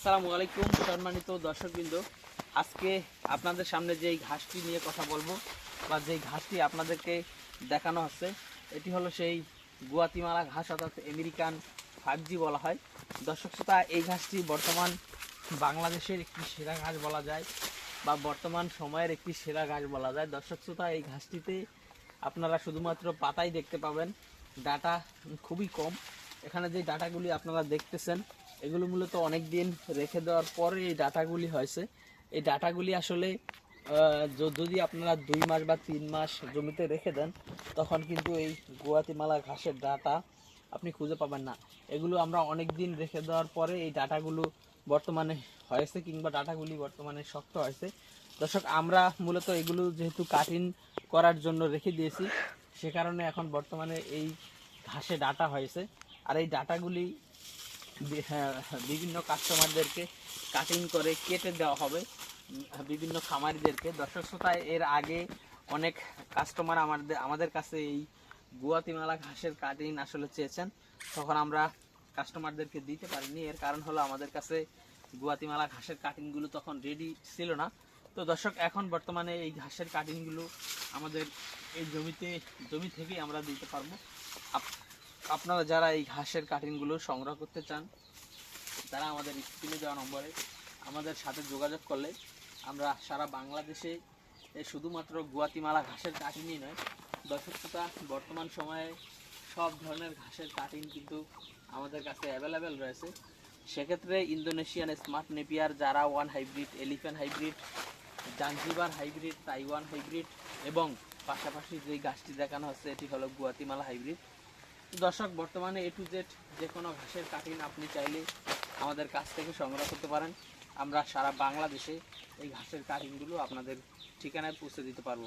আসসালামু আলাইকুম, সম্মানিত দর্শকবৃন্দ। আজকে আপনাদের সামনে যে এই ঘাসটি নিয়ে কথা বলব বা যেই ঘাসটি আপনাদেরকে দেখানো হচ্ছে, এটি হলো সেই গুয়াতিমালা ঘাস অর্থাৎ আমেরিকান ফাইভ বলা হয়। দর্শক শ্রোতা, এই ঘাসটি বর্তমান বাংলাদেশের একটি সেরা ঘাস বলা যায় বা বর্তমান সময়ের একটি সেরা ঘাস বলা যায়। দর্শক শ্রোতা, এই ঘাসটিতে আপনারা শুধুমাত্র পাতাই দেখতে পাবেন। ডাটা খুবই কম। এখানে যে ডাটাগুলি আপনারা দেখতেছেন এগুলো মূলত অনেক দিন রেখে দেওয়ার পরে এই ডাটাগুলি হয়েছে। এই ডাটাগুলি আসলে যদি আপনারা দুই মাস বা তিন মাস জমিতে রেখে দেন, তখন কিন্তু এই গুয়াতিমালা ঘাসের ডাটা আপনি খুঁজে পাবেন না। এগুলো আমরা অনেক দিন রেখে দেওয়ার পরে এই ডাটাগুলো বর্তমানে হয়েছে কিংবা ডাটাগুলি বর্তমানে শক্ত হয়েছে। দর্শক, আমরা মূলত এগুলো যেহেতু কাটিং করার জন্য রেখে দিয়েছি, সে কারণে এখন বর্তমানে এই ঘাসে ডাটা হয়েছে। আর এই ডাটাগুলি বিভিন্ন কাস্টমারদেরকে কাটিং করে কেটে দেওয়া হবে বিভিন্ন খামারিদেরকে। দর্শক শ্রোতা, এর আগে অনেক কাস্টমার আমাদের আমাদের কাছে এই গুয়াতিমালা ঘাসের কাটিং আসলে চেয়েছেন। তখন আমরা কাস্টমারদেরকে দিতে পারিনি। এর কারণ হলো আমাদের কাছে গুয়াতিমালা ঘাসের কাটিংগুলো তখন রেডি ছিল না। তো দর্শক, এখন বর্তমানে এই ঘাসের কাটিংগুলো আমাদের এই জমিতে, জমি থেকেই আমরা দিতে পারব। আপনারা যারা এই ঘাসের কাটিংগুলো সংগ্রহ করতে চান, তারা আমাদের স্ক্রিনে দেওয়া নম্বরে আমাদের সাথে যোগাযোগ করলে আমরা সারা বাংলাদেশে শুধুমাত্র গুয়াতিমালা ঘাসের কাটিংই নয় দর্শক শ্রোতা বর্তমান সময়ে সব ধরনের ঘাসের কাটিং কিন্তু আমাদের কাছে অ্যাভেলেবেল রয়েছে। সেক্ষেত্রে ইন্দোনেশিয়ান স্মার্ট নেপিয়ার, যারা one hybrid, elephant hybrid, Zanzibar hybrid, Taiwan hybrid এবং পাশাপাশি যে গাছটি দেখানো হচ্ছে, এটি হলো গুয়াতিমালা হাইব্রিড। দর্শক, বর্তমানে এ টু জেড যে কোনো ঘাসের কাটিন আপনি চাইলে আমাদের কাছ থেকে সংগ্রহ করতে পারেন। আমরা সারা বাংলাদেশে এই ঘাসের কাটিংগুলো আপনাদের ঠিকানায় পৌঁছে দিতে পারব।